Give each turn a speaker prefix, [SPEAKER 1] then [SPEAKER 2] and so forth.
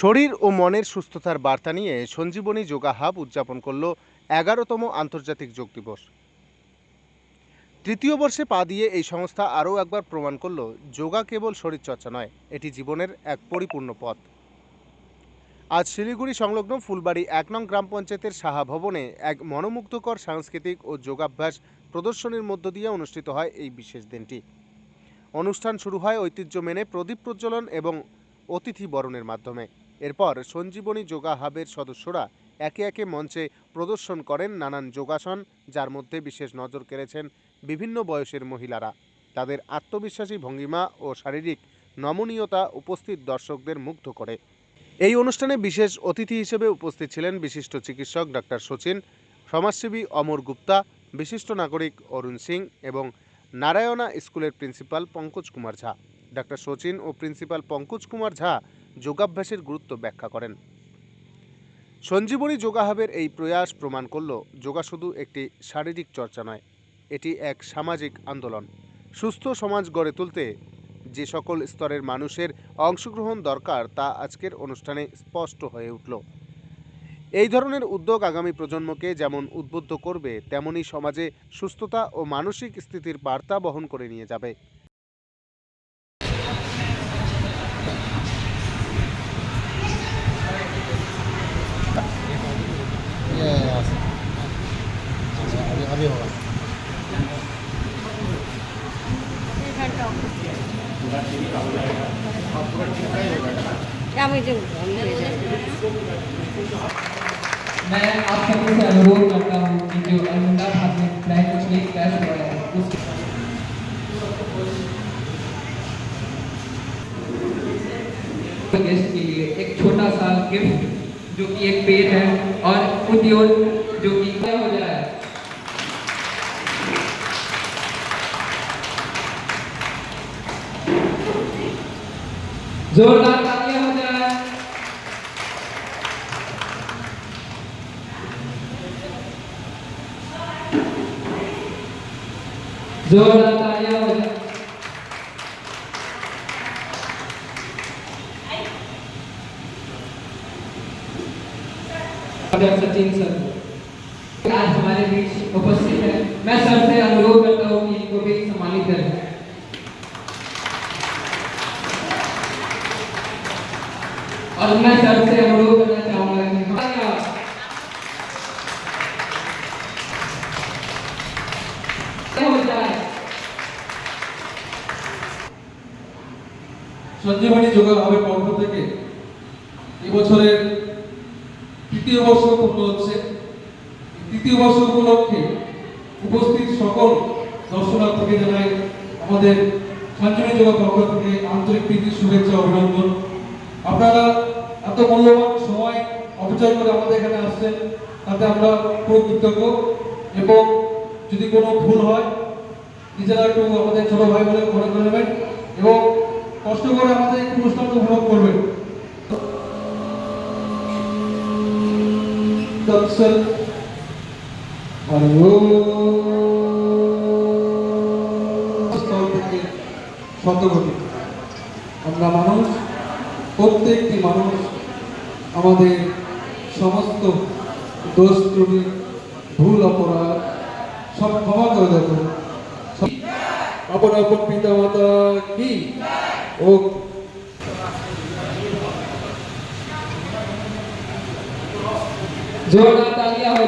[SPEAKER 1] শরীর ও মনের সুস্থতার বার্তা নিয়ে সঞ্জীবনী যোগা হাব উদযাপন করল এগারোতম আন্তর্জাতিক যোগ দিবস তৃতীয় বর্ষে পা দিয়ে এই সংস্থা আরও একবার প্রমাণ করল যোগা কেবল শরীরচর্চা নয় এটি জীবনের এক পরিপূর্ণ পথ আজ শিলিগুড়ি সংলগ্ন ফুলবাড়ি এক নং গ্রাম পঞ্চায়েতের সাহা ভবনে এক মনোমুগ্ধকর সাংস্কৃতিক ও যোগাভ্যাস প্রদর্শনীর মধ্য দিয়ে অনুষ্ঠিত হয় এই বিশেষ দিনটি অনুষ্ঠান শুরু হয় ঐতিহ্য মেনে প্রদীপ প্রজ্বলন এবং অতিথি বরণের মাধ্যমে এরপর সঞ্জীবনী যোগা হাবের সদস্যরা একে একে মঞ্চে প্রদর্শন করেন নানান যোগাসন যার মধ্যে বিশেষ নজর কেড়েছেন বিভিন্ন বয়সের মহিলারা তাদের আত্মবিশ্বাসী ভঙ্গিমা ও শারীরিক নমনীয়তা উপস্থিত দর্শকদের মুগ্ধ করে এই অনুষ্ঠানে বিশেষ অতিথি হিসেবে উপস্থিত ছিলেন বিশিষ্ট চিকিৎসক ডাক্তার সচিন সমাজসেবী অমর গুপ্তা বিশিষ্ট নাগরিক অরুণ সিং এবং নারায়ণা স্কুলের প্রিন্সিপাল পঙ্কজ কুমার ঝা ডাক্তার সচিন ও প্রিন্সিপাল পঙ্কজ কুমার ঝা যোগাভ্যাসের গুরুত্ব ব্যাখ্যা করেন সঞ্জীবনী যোগাহাবের এই প্রয়াস প্রমাণ করল যোগা শুধু একটি শারীরিক চর্চা নয় এটি এক সামাজিক আন্দোলন সুস্থ সমাজ গড়ে তুলতে যে সকল স্তরের মানুষের অংশগ্রহণ দরকার তা আজকের অনুষ্ঠানে স্পষ্ট হয়ে উঠল এই ধরনের উদ্যোগ আগামী প্রজন্মকে যেমন উদ্বুদ্ধ করবে তেমনি সমাজে সুস্থতা ও মানসিক স্থিতির বার্তা বহন করে নিয়ে যাবে मैं आप सभी से अनुरोध करता हूँ कि जो अलमुंडा भाग में फ्लाइट कुछ नहीं क्रैश हुआ है उसके
[SPEAKER 2] गेस्ट के लिए एक छोटा सा गिफ्ट जो कि एक पेड़ है और उद्योग जो कि क्या हो जाए जोरदार तालियां हो जाए जोरदार तालियां हो जाए सचिन सर आज हमारे बीच उपस्थित है मैं सर से अपना शब्द से अनुरोध करना चाहूंगा
[SPEAKER 3] সঞ্জীবনী যোগার হবে পক্ষ থেকে এবছরের তৃতীয় বর্ষ পূর্ণ হচ্ছে তৃতীয় বর্ষ উপলক্ষে উপস্থিত সকল দর্শনার্থীকে জানাই আমাদের সঞ্জীবনী যোগা পক্ষ থেকে আন্তরিক প্রীতি শুভেচ্ছা অভিনন্দন আপনারা এত মূল্যবান সময় অপচয় করে আমাদের এখানে আসছেন তাতে আমরা পুরো কৃতজ্ঞ এবং যদি কোনো ভুল হয় নিজেরা একটু আমাদের ছোট ভাই বলে মনে করে নেবেন এবং কষ্ট করে আমাদের এই অনুষ্ঠানটা উপভোগ করবেন তৎসল শতগতি আমরা মানুষ প্রত্যেকটি মানুষ আমাদের সমস্ত দোষ ত্রুটি ভুল অপরাধ সব ক্ষমা করে দেব আপন অপর পিতা মাতা কি ও জোরদার তালিয়া